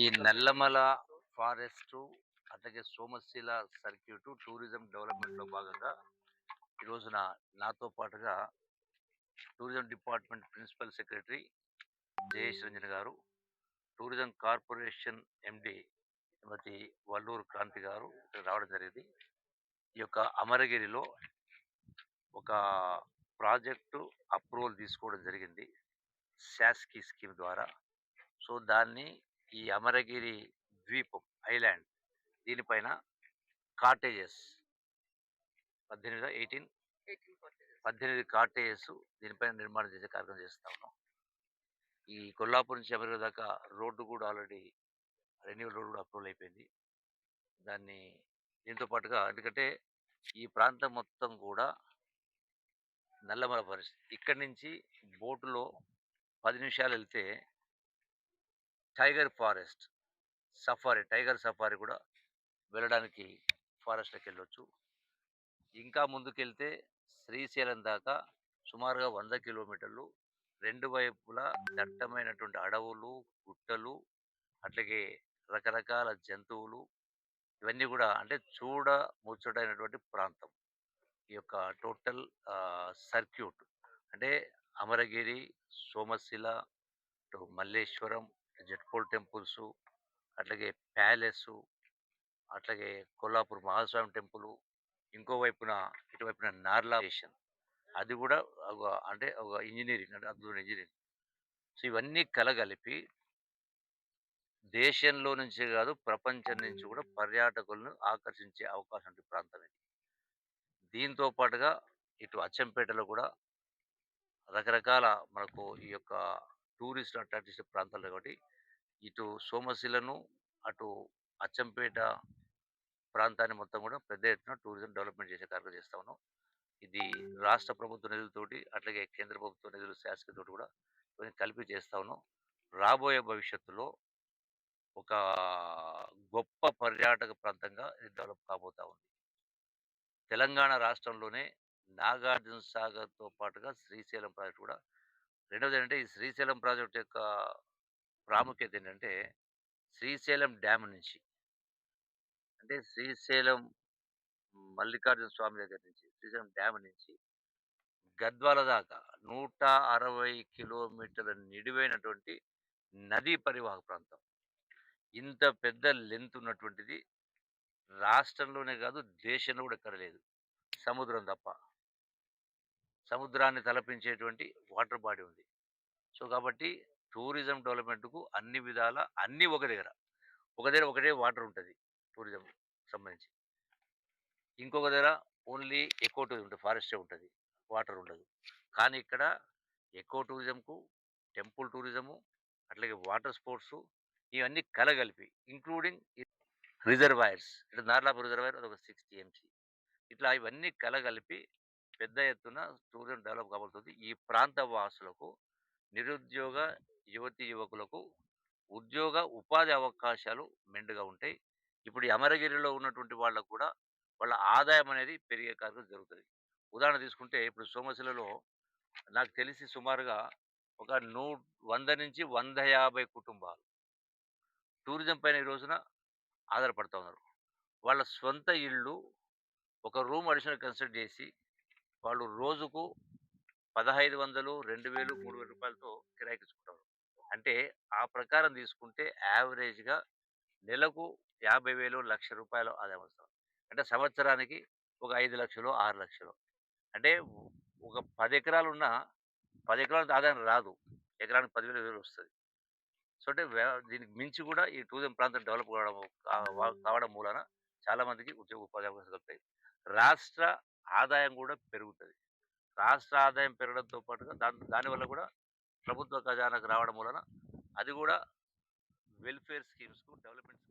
ఈ నల్లమల ఫారెస్ట్ అట్లాగే Somasila circuit tourism డెవలప్మెంట్లో భాగంగా ఈ రోజున నాతో పాటుగా tourism department principal secretary Jayesh Ranjan గారు tourism corporation MD Srimathi Valluru Kranthi గారు రావడం జరిగింది. ఈ యొక్క అమరగిరిలో ఒక ప్రాజెక్టు అప్రూవల్ తీసుకోవడం జరిగింది శాస్కీ స్కీమ్ ద్వారా. సో దాన్ని ఈ అమరగిరి ద్వీపం ఐలాండ్ దీనిపైన కాటేజెస్ పద్దెనిమిది ఎయిటీన్ పద్దెనిమిది కాటేజెస్ దీనిపైన నిర్మాణం చేసే కార్యక్రమం చేస్తా ఉన్నాం. ఈ కొల్లాపూర్ నుంచి అమరగిరి దాకా రోడ్డు కూడా ఆల్రెడీ రెన్యూవల్ రోడ్ కూడా అప్రూవల్ అయిపోయింది. దాన్ని దీంతో పాటుగా ఎందుకంటే ఈ ప్రాంతం మొత్తం కూడా నల్లమల పరిస్థితి ఇక్కడి నుంచి బోటులో పది నిమిషాలు వెళ్తే tiger forest safari tiger safari కూడా వెళ్ళడానికి ఫారెస్ట్కి వెళ్ళొచ్చు ఇంకా ముందుకెళ్తే శ్రీశైలం దాకా సుమారుగా వంద కిలోమీటర్లు రెండు వైపులా దట్టమైనటువంటి అడవులు గుట్టలు అట్లాగే రకరకాల జంతువులు ఇవన్నీ కూడా అంటే చూడ ముచ్చటైనటువంటి ప్రాంతం. ఈ యొక్క టోటల్ సర్క్యూట్ అంటే అమరగిరి సోమశిల మల్లేశ్వరం జట్పోల్ టెంపుల్స్ అట్లాగే ప్యాలెస్ అట్లాగే కొల్లాపూర్ మహాస్వామి టెంపుల్ ఇంకో వైపున ఇటువైపున నార్లా స్టేషన్. అది కూడా ఒక అంటే ఒక ఇంజనీరింగ్ అంటే అద్భుతమైన ఇంజనీరింగ్. సో ఇవన్నీ కలగలిపి దేశంలో నుంచి కాదు ప్రపంచం నుంచి కూడా పర్యాటకులను ఆకర్షించే అవకాశం ఉండే ప్రాంతం ఇది. దీంతో పాటుగా ఇటు అచ్చంపేటలో కూడా రకరకాల మనకు ఈ యొక్క టూరిస్ట్ అట్రాక్ట్ చేసే ప్రాంతాలు కాబట్టి ఇటు సోమశిలను అటు అచ్చంపేట ప్రాంతాన్ని మొత్తం కూడా పెద్ద ఎత్తున టూరిజం డెవలప్మెంట్ చేసే కార్యక్రమం చేస్తా ఉన్నాం. ఇది రాష్ట్ర ప్రభుత్వ నిధులతోటి అట్లాగే కేంద్ర ప్రభుత్వ నిధులు శాసకతోటి కూడా కొన్ని కలిపి చేస్తా ఉన్నాం. రాబోయే భవిష్యత్తులో ఒక గొప్ప పర్యాటక ప్రాంతంగా ఇది డెవలప్ కాబోతా ఉంది. తెలంగాణ రాష్ట్రంలోనే నాగార్జున సాగర్తో పాటుగా శ్రీశైలం ప్రాజెక్ట్ కూడా రెండవది ఏంటంటే ఈ శ్రీశైలం ప్రాజెక్ట్ యొక్క ప్రాముఖ్యత ఏంటంటే శ్రీశైలం డ్యామ్ నుంచి. అంటే శ్రీశైలం మల్లికార్జున స్వామి దగ్గర నుంచి శ్రీశైలం డ్యామ్ నుంచి గద్వాల దాకా నూట అరవై కిలోమీటర్ల నిడివైనటువంటి నదీ పరివాహక ప్రాంతం. ఇంత పెద్ద లెంత్ ఉన్నటువంటిది రాష్ట్రంలోనే కాదు దేశంలో కూడా ఎక్కడ లేదు సముద్రం తప్ప. సముద్రాన్ని తలపించేటువంటి వాటర్ బాడీ ఉంది. సో కాబట్టి టూరిజం డెవలప్మెంట్కు అన్ని విధాల అన్నీ ఒక దగ్గర. ఒక దగ్గర ఒకటే వాటర్ ఉంటుంది టూరిజం సంబంధించి. ఇంకొక దగ్గర ఓన్లీ ఎక్కువ టూరిజం ఉంటుంది ఫారెస్టే ఉంటుంది వాటర్ ఉండదు. కానీ ఇక్కడ ఎక్కువ టూరిజంకు టెంపుల్ టూరిజము అట్లాగే వాటర్ స్పోర్ట్స్ ఇవన్నీ కలగలిపి ఇంక్లూడింగ్ రిజర్వాయర్స్. ఇట్లా నార్లాపు రిజర్వాయర్ అదొక సిక్స్ టీఎంసీ ఇట్లా ఇవన్నీ కలగలిపి పెద్ద ఎత్తున టూరిజం డెవలప్ కాబోతుంది ఈ ప్రాంత వాసులకు నిరుద్యోగ యువతి యువకులకు ఉద్యోగ ఉపాధి అవకాశాలు మెండుగా ఉంటాయి. ఇప్పుడు అమరగిరిలో ఉన్నటువంటి వాళ్ళకు కూడా వాళ్ళ ఆదాయం అనేది పెరిగే కార్యక్రమం జరుగుతుంది. ఉదాహరణ తీసుకుంటే ఇప్పుడు సోమశిలలో నాకు తెలిసి సుమారుగా ఒక నూ వంద నుంచి వంద యాభై కుటుంబాలు టూరిజం పైన ఈ రోజున ఆధారపడుతూ ఉన్నారు. వాళ్ళ సొంత ఇళ్ళు ఒక రూమ్ అడిషనల్ కన్సిడర్ చేసి వాళ్ళు రోజుకు పదహైదు వందలు రెండు వేలు మూడు వేల రూపాయలతో కిరాయికిచ్చుకుంటారు అంటే ఆ ప్రకారం తీసుకుంటే యావరేజ్గా నెలకు యాభై వేలు లక్ష రూపాయలు ఆదాయం వస్తుంది అంటే సంవత్సరానికి ఒక ఐదు లక్షలు ఆరు లక్షలు. అంటే ఒక పది ఎకరాలు ఉన్న పది ఎకరాల ఆదాయం రాదు. ఎకరానికి పదివేలు వేలు వస్తుంది. సో అంటే దీనికి మించి కూడా ఈ టూరిజం ప్రాంతం డెవలప్ కావడం కావడం మూలన చాలా మందికి ఉద్యోగ ఉపాధి అవకాశాలు రాష్ట్ర ఆదాయం కూడా పెరుగుతుంది. రాష్ట్ర ఆదాయం పెరగడంతో పాటుగా దాని దానివల్ల కూడా ప్రభుత్వ ఖజానాకు రావడం వలన అది కూడా వెల్ఫేర్ స్కీమ్స్కు డెవలప్మెంట్